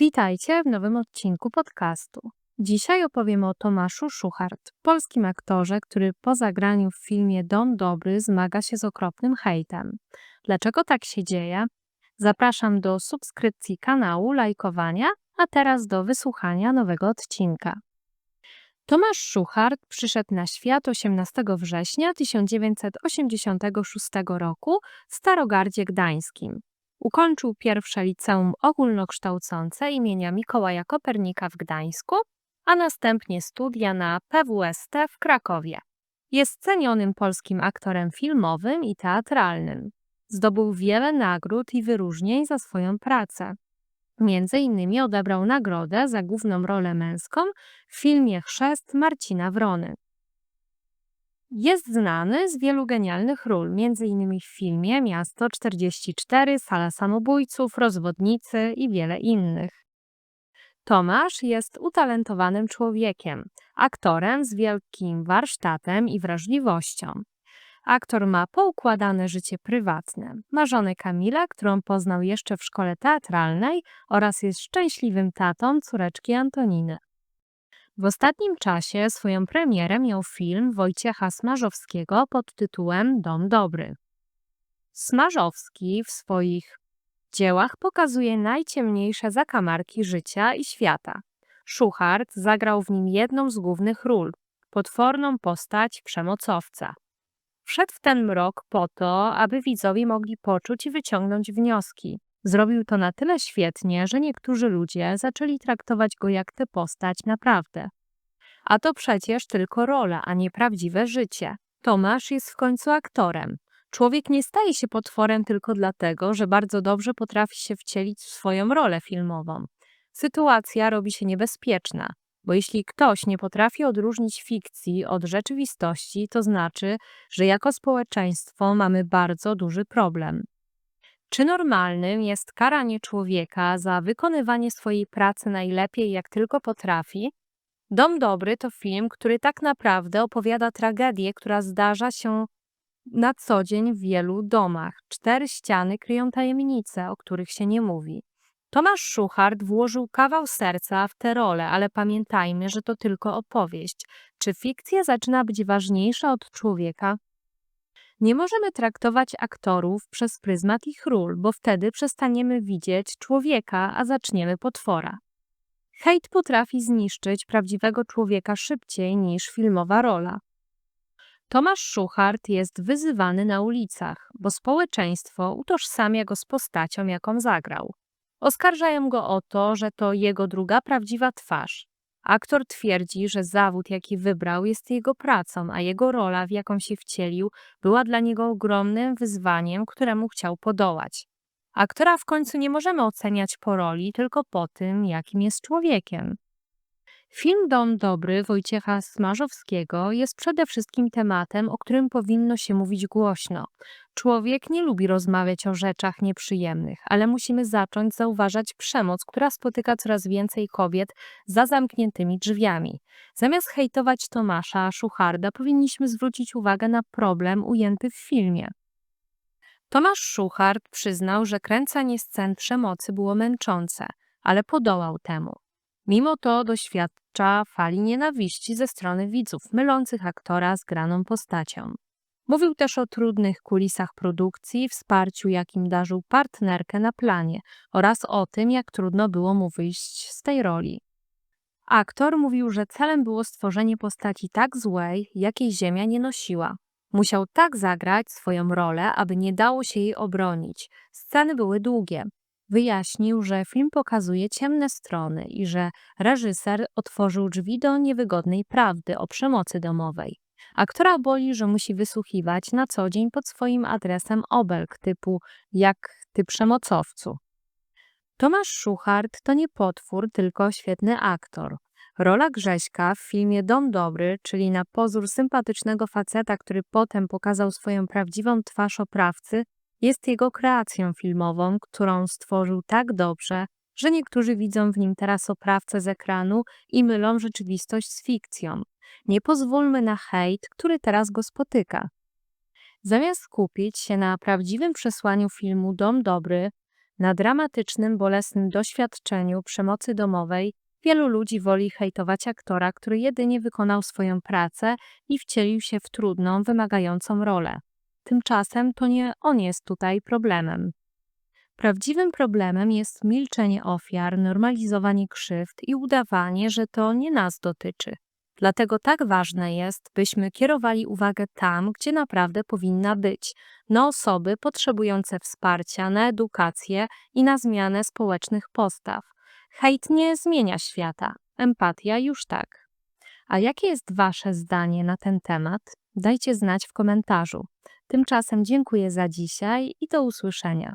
Witajcie w nowym odcinku podcastu. Dzisiaj opowiem o Tomaszu Szuchart, polskim aktorze, który po zagraniu w filmie Dom Dobry zmaga się z okropnym hejtem. Dlaczego tak się dzieje? Zapraszam do subskrypcji kanału, lajkowania, a teraz do wysłuchania nowego odcinka. Tomasz Szuchart przyszedł na świat 18 września 1986 roku w Starogardzie Gdańskim. Ukończył pierwsze liceum ogólnokształcące imienia Mikołaja Kopernika w Gdańsku, a następnie studia na PWST w Krakowie. Jest cenionym polskim aktorem filmowym i teatralnym. Zdobył wiele nagród i wyróżnień za swoją pracę. Między innymi odebrał nagrodę za główną rolę męską w filmie Chrzest Marcina Wrony. Jest znany z wielu genialnych ról, m.in. w filmie Miasto 44, Sala Samobójców, Rozwodnicy i wiele innych. Tomasz jest utalentowanym człowiekiem, aktorem z wielkim warsztatem i wrażliwością. Aktor ma poukładane życie prywatne. Ma żonę Kamilę, którą poznał jeszcze w szkole teatralnej oraz jest szczęśliwym tatą córeczki Antoniny. W ostatnim czasie swoją premierę miał film Wojciecha Smarzowskiego pod tytułem Dom Dobry. Smarzowski w swoich dziełach pokazuje najciemniejsze zakamarki życia i świata. Szuchart zagrał w nim jedną z głównych ról potworną postać przemocowca. Wszedł w ten mrok po to, aby widzowie mogli poczuć i wyciągnąć wnioski. Zrobił to na tyle świetnie, że niektórzy ludzie zaczęli traktować go jak tę postać naprawdę. A to przecież tylko rola, a nie prawdziwe życie. Tomasz jest w końcu aktorem. Człowiek nie staje się potworem tylko dlatego, że bardzo dobrze potrafi się wcielić w swoją rolę filmową. Sytuacja robi się niebezpieczna, bo jeśli ktoś nie potrafi odróżnić fikcji od rzeczywistości, to znaczy, że jako społeczeństwo mamy bardzo duży problem. Czy normalnym jest karanie człowieka za wykonywanie swojej pracy najlepiej, jak tylko potrafi? Dom Dobry to film, który tak naprawdę opowiada tragedię, która zdarza się na co dzień w wielu domach. Cztery ściany kryją tajemnice, o których się nie mówi. Tomasz Szuchart włożył kawał serca w tę rolę, ale pamiętajmy, że to tylko opowieść. Czy fikcja zaczyna być ważniejsza od człowieka? Nie możemy traktować aktorów przez pryzmat ich ról, bo wtedy przestaniemy widzieć człowieka, a zaczniemy potwora. Hejt potrafi zniszczyć prawdziwego człowieka szybciej niż filmowa rola. Tomasz Szuchart jest wyzywany na ulicach, bo społeczeństwo utożsamia go z postacią, jaką zagrał. Oskarżają go o to, że to jego druga prawdziwa twarz. Aktor twierdzi, że zawód, jaki wybrał, jest jego pracą, a jego rola, w jaką się wcielił, była dla niego ogromnym wyzwaniem, któremu chciał podołać. Aktora w końcu nie możemy oceniać po roli, tylko po tym, jakim jest człowiekiem. Film Dom Dobry Wojciecha Smarzowskiego jest przede wszystkim tematem, o którym powinno się mówić głośno. Człowiek nie lubi rozmawiać o rzeczach nieprzyjemnych, ale musimy zacząć zauważać przemoc, która spotyka coraz więcej kobiet za zamkniętymi drzwiami. Zamiast hejtować Tomasza Szucharda, powinniśmy zwrócić uwagę na problem ujęty w filmie. Tomasz Szuchart przyznał, że kręcenie scen przemocy było męczące, ale podołał temu. Mimo to doświadcza fali nienawiści ze strony widzów, mylących aktora z graną postacią. Mówił też o trudnych kulisach produkcji, wsparciu, jakim darzył partnerkę na planie oraz o tym, jak trudno było mu wyjść z tej roli. Aktor mówił, że celem było stworzenie postaci tak złej, jakiej Ziemia nie nosiła. Musiał tak zagrać swoją rolę, aby nie dało się jej obronić. Sceny były długie. Wyjaśnił, że film pokazuje ciemne strony i że reżyser otworzył drzwi do niewygodnej prawdy o przemocy domowej. Aktora boli, że musi wysłuchiwać na co dzień pod swoim adresem obelg typu jak ty przemocowcu. Tomasz Szuchart to nie potwór, tylko świetny aktor. Rola Grześka w filmie Dom Dobry, czyli na pozór sympatycznego faceta, który potem pokazał swoją prawdziwą twarz oprawcy, jest jego kreacją filmową, którą stworzył tak dobrze, że niektórzy widzą w nim teraz oprawcę z ekranu i mylą rzeczywistość z fikcją. Nie pozwólmy na hejt, który teraz go spotyka. Zamiast skupić się na prawdziwym przesłaniu filmu Dom Dobry, Na dramatycznym, bolesnym doświadczeniu przemocy domowej wielu ludzi woli hejtować aktora, który jedynie wykonał swoją pracę i wcielił się w trudną, wymagającą rolę. Tymczasem to nie on jest tutaj problemem. Prawdziwym problemem jest milczenie ofiar, normalizowanie krzywd i udawanie, że to nie nas dotyczy. Dlatego tak ważne jest, byśmy kierowali uwagę tam, gdzie naprawdę powinna być na osoby potrzebujące wsparcia, na edukację i na zmianę społecznych postaw. Hejt nie zmienia świata, empatia już tak. A jakie jest Wasze zdanie na ten temat? Dajcie znać w komentarzu. Tymczasem dziękuję za dzisiaj i do usłyszenia.